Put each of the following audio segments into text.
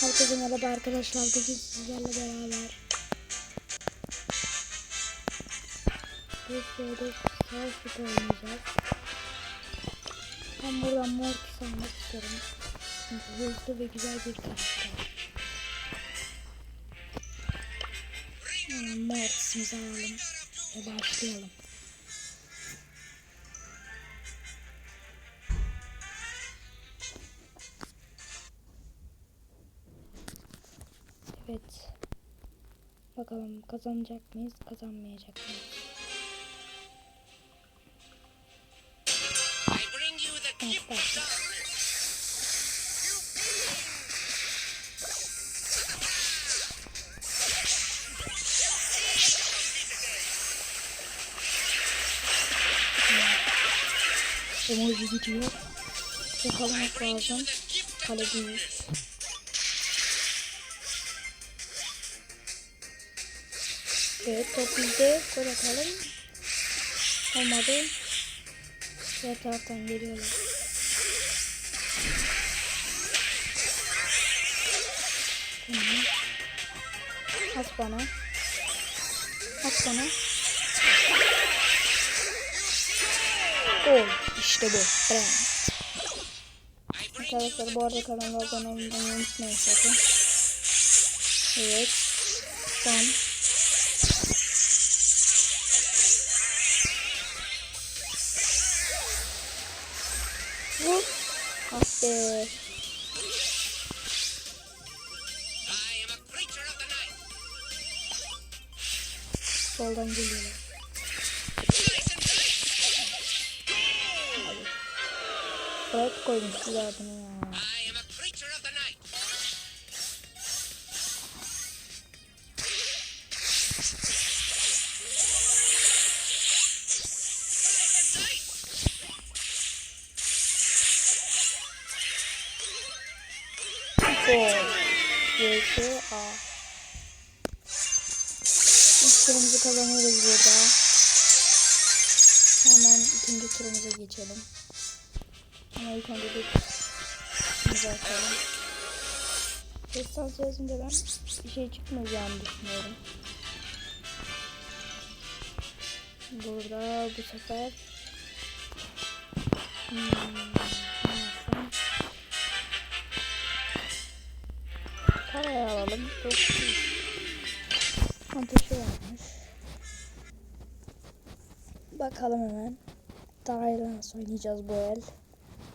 Herkese merhaba arkadaşlar. Bugün sizlerle beraber Türkiye'de savaş kutu oynayacağız. Ben buradan Mortis almak istiyorum. Çünkü hızlı ve güzel bir karakter. Mortis'imizi alalım ve başlayalım. Bakalım kazanacak mıyız, kazanmayacak mıyız? Evet, gift of başla. darkness. Emoji gidiyor. Yakalamak lazım. Kale. Evet top bizde. Gol atalım. Olmadı. Diğer taraftan geliyorlar. Tamam. At bana. At bana. Gol. İşte bu. You Arkadaşlar bu arada kanala abone olmayı unutmayın sakın. Evet. Tamam. Night. Soldan geliyorlar. Fred koymuştu zaten ya. YS A. İlk turumuzu kazanıyoruz burada. Hemen ikinci turumuza geçelim. Ama ilk önce bir imza atalım. Destans yazınca ben bir şey çıkmayacağını düşünüyorum. Burada bu sefer hmm, Parayı alalım. Ateşi varmış. Bakalım hemen. Daha nasıl oynayacağız bu el.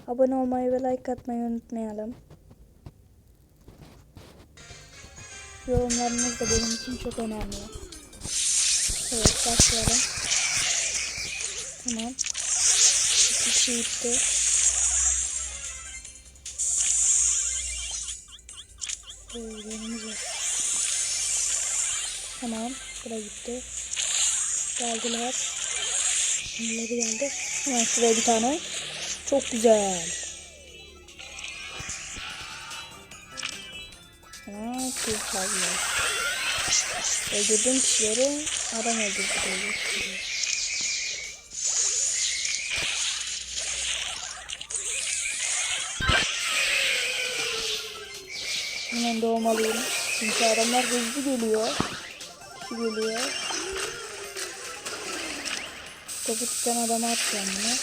Abone olmayı ve like atmayı unutmayalım. Yorumlarınız da benim için çok önemli. Evet başlayalım. Tamam. İki kişi gitti. Öğrenimiz var. Tamam. Buraya gitti. Geldiler. Şimdileri geldi. Hemen şuraya bir tane. Çok güzel. Hemen kız çalıyor. Öldürdüğüm kişileri adam öldürdü. Doğmalıyım. Çünkü adamlar hızlı geliyor. Kişi geliyor. Topu tutan adama at kendine.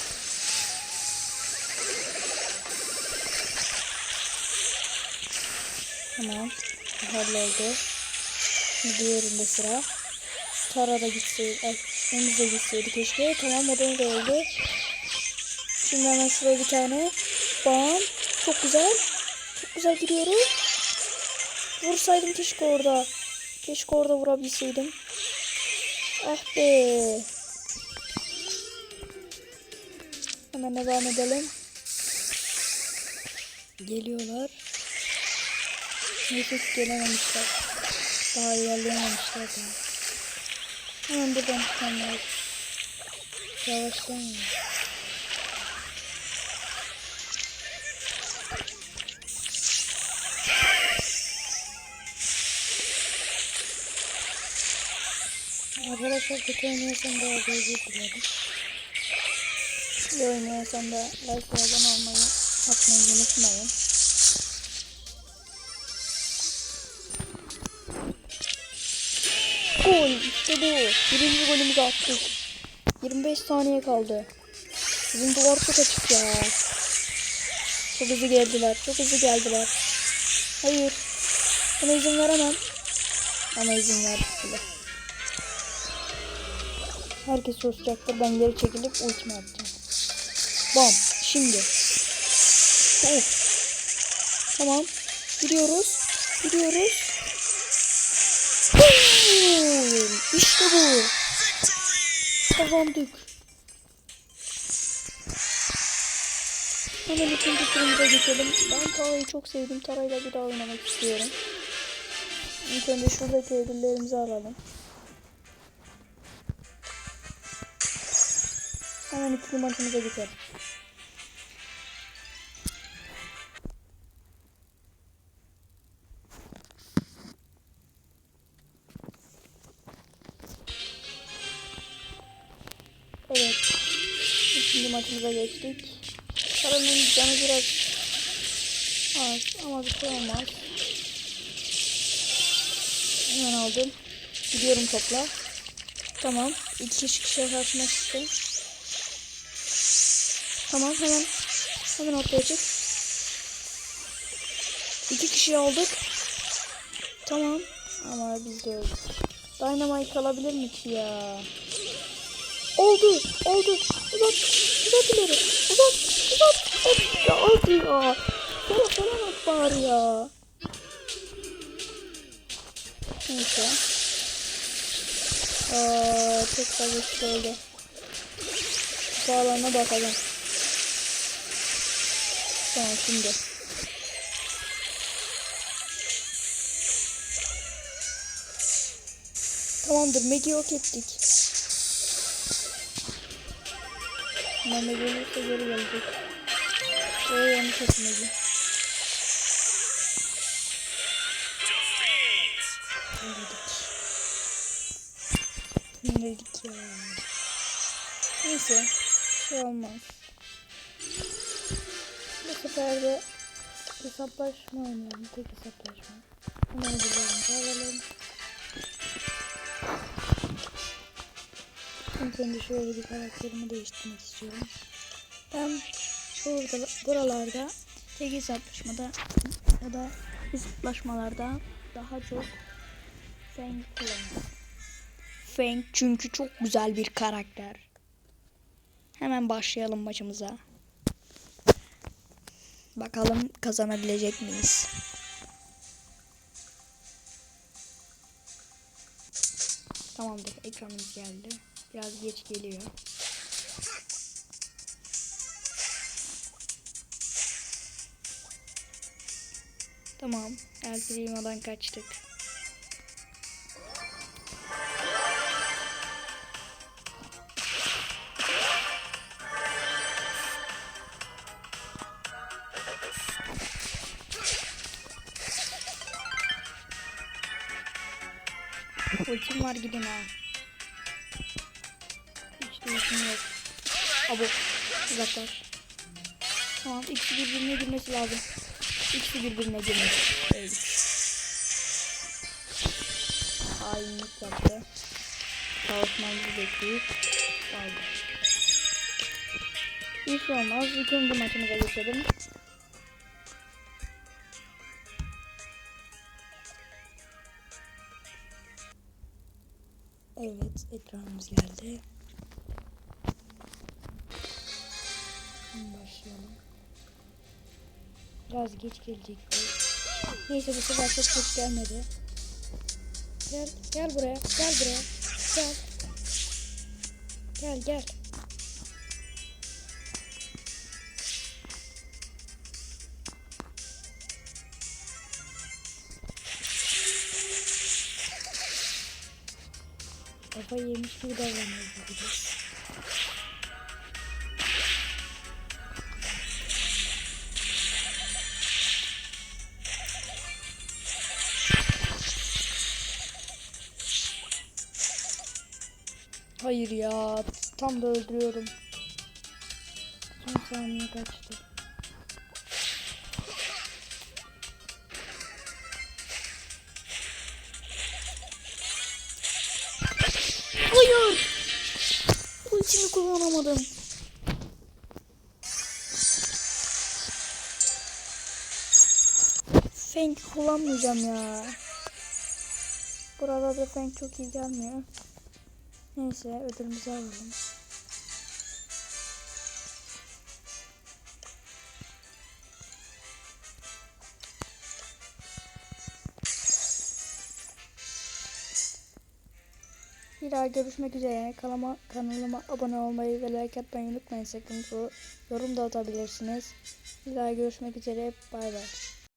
Tamam. Halloldu. Diğerinde sıra. Tara da gitseydi. Ay, Emir de gitseydi keşke. Tamam o da öldü. Şimdi hemen şuraya bir tane. Bam. Çok güzel. Çok güzel gidiyorum. Vursaydım keşke orada. Keşke orada vurabilseydim. Ah be. Hemen devam edelim. Geliyorlar. Neyse gelememişler. Daha ilerleyememişler daha. Hemen buradan tutmam lazım. Yavaşlayın. Arkadaşlar kötü oynuyorsam da özür dilerim. İyi oynuyorsam da like ve abone olmayı atmayı unutmayın. Gol işte bu. Birinci golümüzü attık. 25 saniye kaldı. Bizim duvar çok açık ya. Çok hızlı geldiler. Çok hızlı geldiler. Hayır. Buna izin veremem. Ama izin verdiler. Herkes susacaktır. Ben geri çekilip ultimi atacağım. Bam. Şimdi. Of. Tamam. Gidiyoruz. Gidiyoruz. Boom! İşte bu. Kazandık. Hemen ikinci turumuza geçelim. Ben Tara'yı çok sevdim. Tara'yla bir daha oynamak istiyorum. İlk önce şuradaki ödüllerimizi alalım. Hemen ikinci maçımıza geçelim. Evet. Şimdi maçımıza geçtik. Paranın canı biraz az ama bir şey olmaz. Hemen aldım. Gidiyorum topla. Tamam. İki kişi karşıma çıktı. Tamam hemen. Hemen ortaya çık. İki kişi olduk. Tamam. Ama biz de öldük. Dynamite alabilir mi ki ya? Oldu, oldu. Uzat, uzat ileri. Uzat, uzat. Hop, ya oldu ya. Sana falan at bari ya. Neyse. Aa, çok fazla şey oldu. Sağlarına bakalım. Tamam şimdi. Tamamdır, Meg'i yok ettik. Meme gelirse geri gelecek. Ee yanlış etmedi. Neredik? Neredik ya? Neyse. Şey olmaz. Sefer de hesaplaşma oynayalım. Tek hesaplaşma. Hemen ödüllerimizi alalım. İlk önce şöyle bir karakterimi değiştirmek istiyorum. Ben burada, buralarda tek hesaplaşmada ya da hesaplaşmalarda daha çok Feng kullanıyorum. Feng çünkü çok güzel bir karakter. Hemen başlayalım maçımıza. Bakalım kazanabilecek miyiz? Tamamdır ekranımız geldi. Biraz geç geliyor. Tamam. El Primo'dan kaçtık. Ultim var gidin ha. Hiç değişim yok. Abo. Uzaklaş. Tamam ikisi birbirine girmesi lazım. İkisi birbirine girmesi. Öldük. Hainlik yaptı. Savaşmamızı bekleyip aldı. Bir şey olmaz. İkinci maçımıza geçelim. Evet, ekranımız geldi. Şimdi başlayalım. Biraz geç gelecek bu. Neyse bu sefer çok geç gelmedi. Gel, gel buraya, gel buraya, gel. Gel, gel. Kafayı yemiş gibi gibi. Hayır ya. Tam da öldürüyorum. Son saniye kaçtı. Ultimi kullanamadım. Feng kullanmayacağım ya. Burada da Feng çok iyi gelmiyor. Neyse ödülümüzü alalım. Bir daha görüşmek üzere. Kanalıma, kanalıma abone olmayı ve like atmayı unutmayın sakın. Yorum da atabilirsiniz. Bir daha görüşmek üzere. Bay bay.